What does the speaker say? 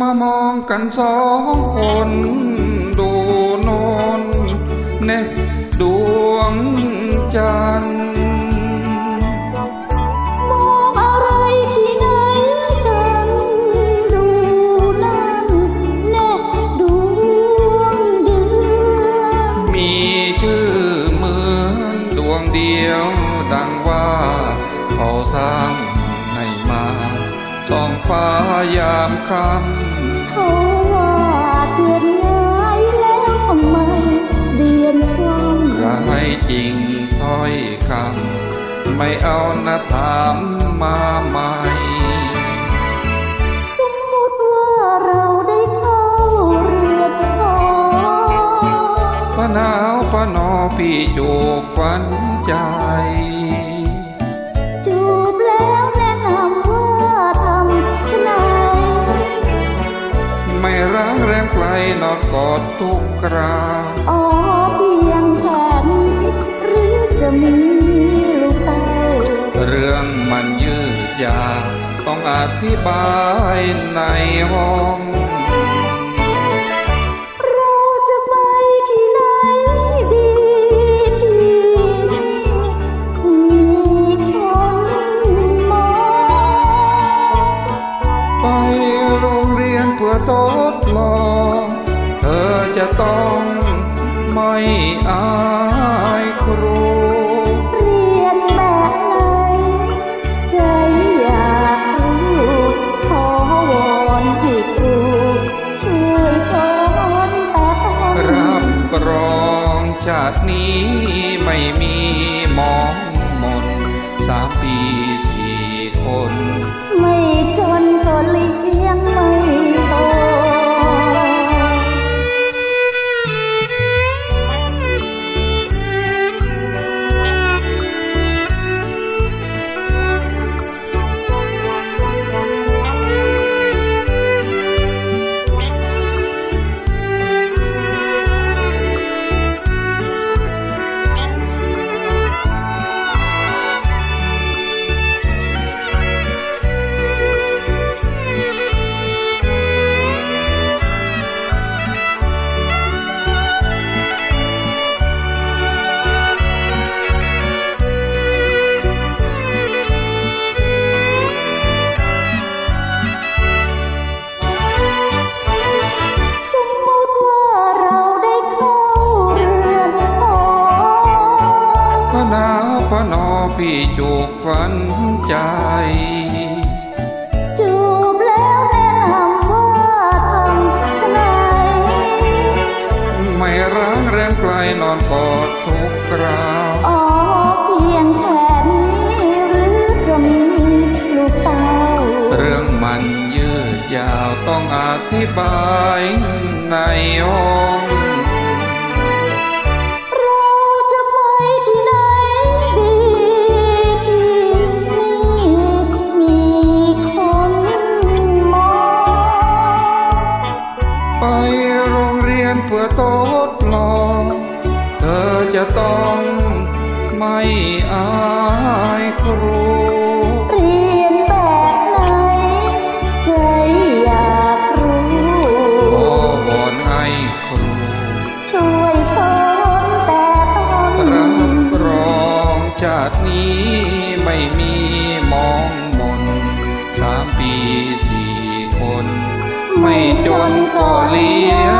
มามองกันสองคน ดูโนนเน ส่องฟ้ายามค่เขาว่าเดือนง่ายแล้วทำไมเดือนความำอย่าให้จริงถ้อยคำไม่เอานะถามมาใหม่สมมติว่าเราได้เข้าเรือนหอพะหนาวพะนอพี่จูบฝันใจจู กลนอนกอดทุกคราอ๋อเพียงแค่นี้หรือจะมีลูกเต้าเรื่องมันยืดยาวต้องอธิบายในห้องเราจะไปที่ไหนดีที่มีคนมองไปโรงเรียนเพื่อทดลอง จะต้องไม่อายครูเรียนแบบไหนใจอยากรู้ขอวอนให้ครูช่วยสอนแต่ต้องรับรองชาตินี้ไม่มีมองมนสามปีสี่คน ไม่จนก็เลี้ยงไม่โต พี่จูบฝันใจ จูบแล้วแนะนำว่าทำชะไหนไม่ร้างแรมไกลนอนกอดทุกคราวอ๋อเพียงแค่นี้หรือจะมีลูกเต้า เรื่องมันยืดยาวต้องอธิบายในห้อง ไปโรงเรียนเพื่อทดลอง เธอจะต้องไม่อายครูเรียนแบบไหน ใจอยากรู้ขอวอนให้ครู ช่วยสอนแต่ต้นรับรองชาตินี้ไม่มีมองมนสามปีสี่คน ไม่จนก็เลี้ยง